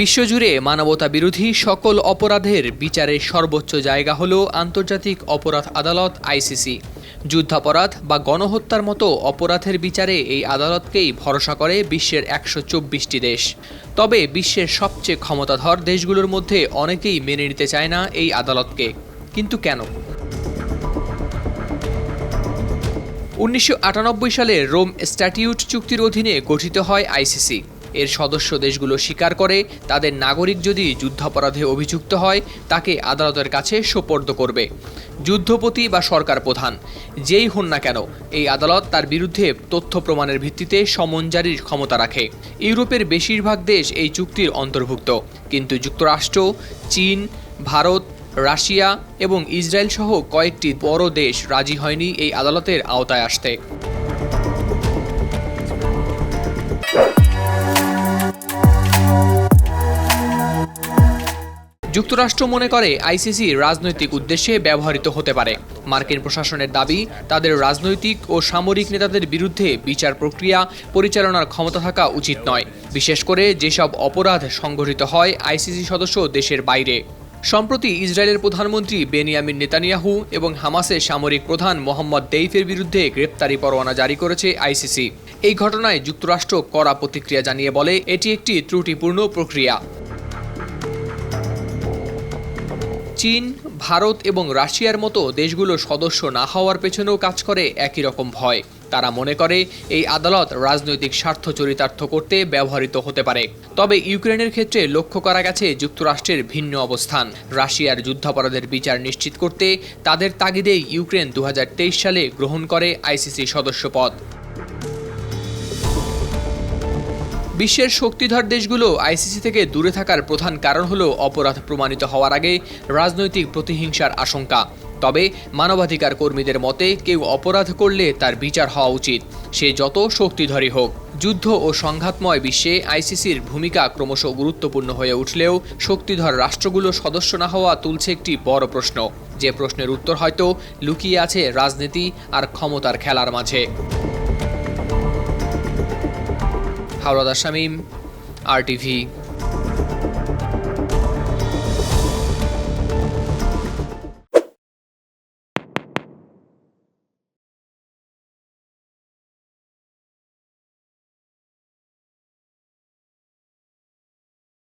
বিশ্বজুড়ে মানবতা বিরোধী সকল অপরাধের বিচারের সর্বোচ্চ জায়গা হল আন্তর্জাতিক অপরাধ আদালত, আইসিসি। যুদ্ধাপরাধ বা গণহত্যার মতো অপরাধের বিচারে এই আদালতকেই ভরসা করে বিশ্বের একশো চব্বিশটি দেশ। তবে বিশ্বের সবচেয়ে ক্ষমতাধর দেশগুলোর মধ্যে অনেকেই মেনে নিতে চায় না এই আদালতকে। কিন্তু কেন? উনিশশো আটানব্বই সালে রোম স্ট্যাটিউট চুক্তির অধীনে গঠিত হয় আইসিসি। এর সদস্য দেশগুলো স্বীকার করে, তাদের নাগরিক যদি যুদ্ধাপরাধে অভিযুক্ত হয়, তাকে আদালতের কাছে সোপর্দ করবে। যুদ্ধপতি বা সরকার প্রধান, যেই হন না কেন, এই আদালত তার বিরুদ্ধে তথ্য প্রমাণের ভিত্তিতে সমন জারির ক্ষমতা রাখে। ইউরোপের বেশিরভাগ দেশ এই চুক্তির অন্তর্ভুক্ত, কিন্তু যুক্তরাষ্ট্র, চীন, ভারত, রাশিয়া এবং ইসরায়েল সহ কয়েকটি বড় দেশ রাজি হয়নি এই আদালতের আওতায় আসতে। যুক্তরাষ্ট্র মনে করে আইসিসি রাজনৈতিক উদ্দেশ্যে ব্যবহৃত হতে পারে। মার্কিন প্রশাসনের দাবি, তাদের রাজনৈতিক ও সামরিক নেতাদের বিরুদ্ধে বিচার প্রক্রিয়া পরিচালনার ক্ষমতা থাকা উচিত নয়। বিশেষ করে যেসব অপরাধ সংঘটিত হয় আইসিসি সদস্য দেশের বাইরে। সম্প্রতি ইসরায়েলের প্রধানমন্ত্রী বেনিয়ামিন নেতানিয়াহু এবং হামাসের সামরিক প্রধান মোহাম্মদ দেইফের বিরুদ্ধে গ্রেপ্তারি পরোয়ানা জারি করেছে আইসিসি। এই ঘটনায় যুক্তরাষ্ট্র কড়া প্রতিক্রিয়া জানিয়ে বলে, এটি একটি ত্রুটিপূর্ণ প্রক্রিয়া। চীন, ভারত এবং রাশিয়ার মতো দেশগুলো সদস্য না হওয়ার পেছনেও কাজ করে একই রকম ভয়। তারা মনে করে এই আদালত রাজনৈতিক স্বার্থ চরিতার্থ করতে ব্যবহৃত হতে পারে। তবে ইউক্রেনের ক্ষেত্রে লক্ষ্য করা গেছে যুক্তরাষ্ট্রের ভিন্ন অবস্থান। রাশিয়ার যুদ্ধাপরাধের বিচার নিশ্চিত করতে তাদের তাগিদেই ইউক্রেন দু হাজার তেইশ সালে গ্রহণ করে আইসিসি সদস্য বিশ্বের শক্তিধর দেশগুলো আইসিসি থেকে দূরে থাকার প্রধান কারণ হলো অপরাধ প্রমাণিত হওয়ার আগে রাজনৈতিক প্রতিহিংসার আশঙ্কা। তবে মানবাধিকার কর্মীদের মতে কেউ অপরাধ করলে তার বিচার হওয়া উচিত। সে যত শক্তিধরই হোক, যুদ্ধ ও সংঘাতময় বিশ্বে আইসিসির ভূমিকা ক্রমশ গুরুত্বপূর্ণ হয়ে উঠলেও শক্তিধর রাষ্ট্রগুলো সদস্য না হওয়া তুলছে একটি বড় প্রশ্ন। যে প্রশ্নের উত্তর হয়তো লুকিয়ে আছে রাজনীতি আর ক্ষমতার খেলার মাঝে। হাওড়াদার শামীম আর টিভি